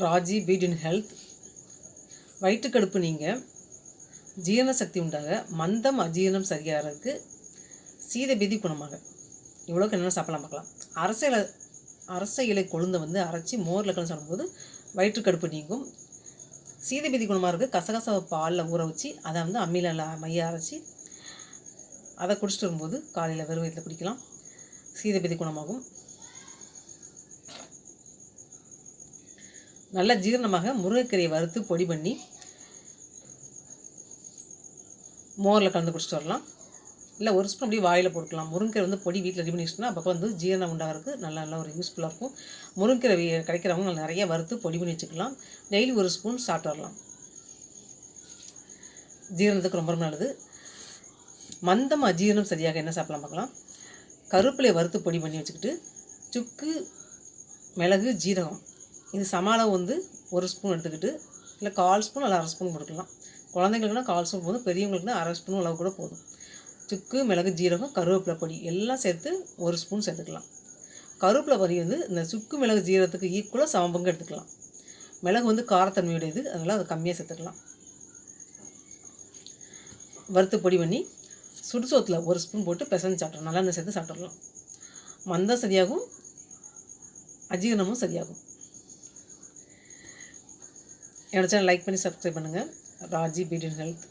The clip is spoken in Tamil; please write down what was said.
Raji beat in health. வயிற்றுக்கடுப்பு நீங்கள் ஜீரண சக்தி உண்டாக. மந்தம் அஜீரணம் சரியாகிறதுக்கு சீத பீதி குணமாக. இவ்வளோக்கு என்னென்ன சாப்பிடலாம் பார்க்கலாம். அரச இலை அரச இலை கொழுந்தை வந்து அரைச்சி மோரில் கலந்து சாப்பிடும்போது வயிற்றுக்கடுப்பு நீங்கும். சீதை பீதி குணமாக இருக்குது கசகச பாலில் ஊற வச்சு அதை வந்து அம்மியில் மைய அரைச்சி அதை குடிச்சிட்டு வரும்போது காலையில் வெறும் வயிற்றில் குடிக்கலாம். சீத பீதி குணமாகும். நல்ல ஜீரணமாக முருங்கைக்கீரையை வறுத்து பொடி பண்ணி மோரில் கலந்து குடிச்சிட்டு வரலாம். இல்லை ஒரு ஸ்பூன் அப்படியே வாயில் போட்டுக்கலாம். முருங்கீரை வந்து பொடி வீட்டில் ரெடி பண்ணி வச்சுட்டோம்னா அப்பப்போ வந்து ஜீரணம் உண்டாகிறதுக்கு நல்ல நல்லா ஒரு யூஸ்ஃபுல்லாக இருக்கும். முருங்கீரை கிடைக்கிறவங்க நிறைய வறுத்து பொடி பண்ணி வச்சுக்கலாம். டெய்லி ஒரு ஸ்பூன் சாப்பிட்டு வரலாம். ஜீரணத்துக்கு ரொம்ப ரொம்ப நல்லது. மந்தம் அஜீரணம் சரியாக என்ன சாப்பிடலாம் பார்க்கலாம். கருப்பிலையை வறுத்து பொடி பண்ணி வச்சுக்கிட்டு சுக்கு மிளகு ஜீரகம் இது சமாளம் வந்து ஒரு ஸ்பூன் எடுத்துக்கிட்டு இல்லை கால் ஸ்பூன் அல்ல அரை ஸ்பூன் கொடுக்கலாம். குழந்தைங்களுக்குனா கால் ஸ்பூன் போதும் பெரியவங்களுக்குனா அரை ஸ்பூன் அளவு கூட போதும். சுக்கு மிளகு ஜீரகம் கருவேப்பிலை பொடி எல்லாம் சேர்த்து ஒரு ஸ்பூன் சேர்த்துக்கலாம். கருவேப்பிலை பொடி வந்து இந்த சுக்கு மிளகு ஜீரகத்துக்கு ஈக்குவலாக சமபங்கு எடுத்துக்கலாம். மிளகு வந்து காரத்தன்மையுடையது அதனால் அதை கம்மியாக சேர்த்துக்கலாம். வறுத்து பொடி பண்ணி சுடுசோத்தில் ஒரு ஸ்பூன் போட்டு பிசைஞ்சு சாப்பிட்றோம் நல்லெண்ணெய் சேர்த்து சாப்பிட்றலாம் மந்தம் சரியாகும் அஜீரணமும் சரியாகும். என்னோட சேனல் லைக் பண்ணி சப்ஸ்கிரைப் பண்ணுங்கள் ராஜி பீடியன் ஹெல்த்.